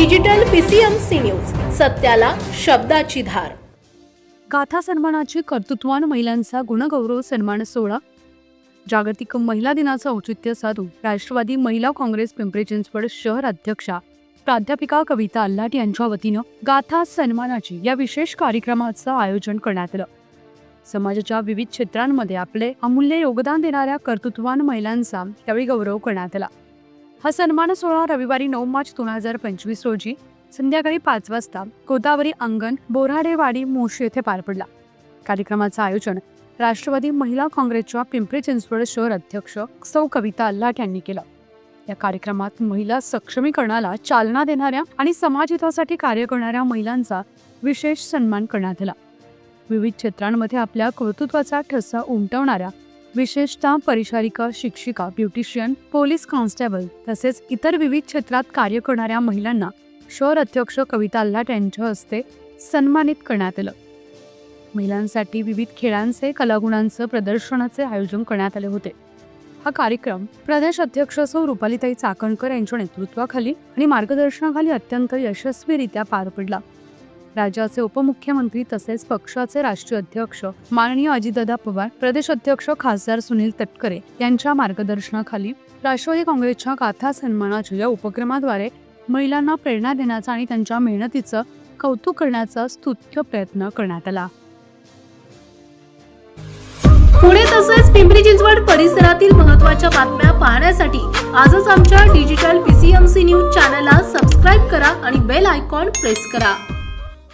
Digital PCMC news सत्याला शब्दाची धार. गाथा सन्मानाची कर्तृत्वान महिलांचा गुणगौरव सन्मान सोहळा. जागतिक महिला दिनाचं औचित्य साधून राष्ट्रवादी महिला काँग्रेस पिंपरी चिंचवड शहर अध्यक्षा प्राध्यापिका कविता अल्लाट यांच्या वतीनं गाथा सन्मानाची या विशेष कार्यक्रमाचं आयोजन करण्यात आलं. समाजाच्या विविध क्षेत्रांमध्ये आपले अमूल्य योगदान देणाऱ्या कर्तृत्वान महिलांचा यावेळी गौरव करण्यात आला. हा सन्मान सोहळा रविवारी नऊ मार्च दोन हजार पंचवीस रोजी संध्याकाळी पाच वाजता गोदावरी अंगण बोराडेवाडी मोशी येथे पार पडला. कार्यक्रमाचं आयोजन राष्ट्रवादी महिला काँग्रेसच्या पिंपरी चिंचवड शहर अध्यक्ष सौ कविता अल्लाट यांनी केलं. या कार्यक्रमात महिला सक्षमीकरणाला चालना देणाऱ्या आणि समाजहितासाठी कार्य करणाऱ्या महिलांचा विशेष सन्मान करण्यात आला. विविध क्षेत्रांमध्ये आपल्या कर्तृत्वाचा ठसा उमटवणाऱ्या विशेषतः परिचारिका शिक्षिका ब्युटिशियन पोलीस कॉन्स्टेबल तसेच इतर विविध क्षेत्रात कार्य करणाऱ्या महिलांना शहर अध्यक्ष कविता अल्लाट यांच्या हस्ते सन्मानित करण्यात आलं. महिलांसाठी विविध खेळांचे कलागुणांचं प्रदर्शनाचे आयोजन करण्यात आले होते. हा कार्यक्रम प्रदेश अध्यक्ष सौ रुपालीताई चाकणकर यांच्या नेतृत्वाखाली आणि मार्गदर्शनाखाली अत्यंत यशस्वीरित्या पार पडला. राज्याचे उपमुख्यमंत्री तसेच पक्षाचे राष्ट्रीय अध्यक्ष माननीय अजितदादा पवार प्रदेश अध्यक्ष खासदार सुनील तटकरे यांच्या मार्गदर्शनाखाली राष्ट्रवादी काँग्रेसच्या गाथा सन्मानाच्या या उपक्रमाद्वारे महिलांना प्रेरणा देण्याचा आणि त्यांच्या मेहनतीचं कौतुक करण्याचा स्तुत्य प्रयत्न करण्यात आला. पुणे तसेच पिंपरी चिंचवड परिसरातील महत्त्वाच्या बातम्या पाहण्यासाठी आजच आमच्या डिजिटल पीसीएमसी न्यूज चॅनलला सबस्क्राईब करा आणि बेल आयकॉन प्रेस करा.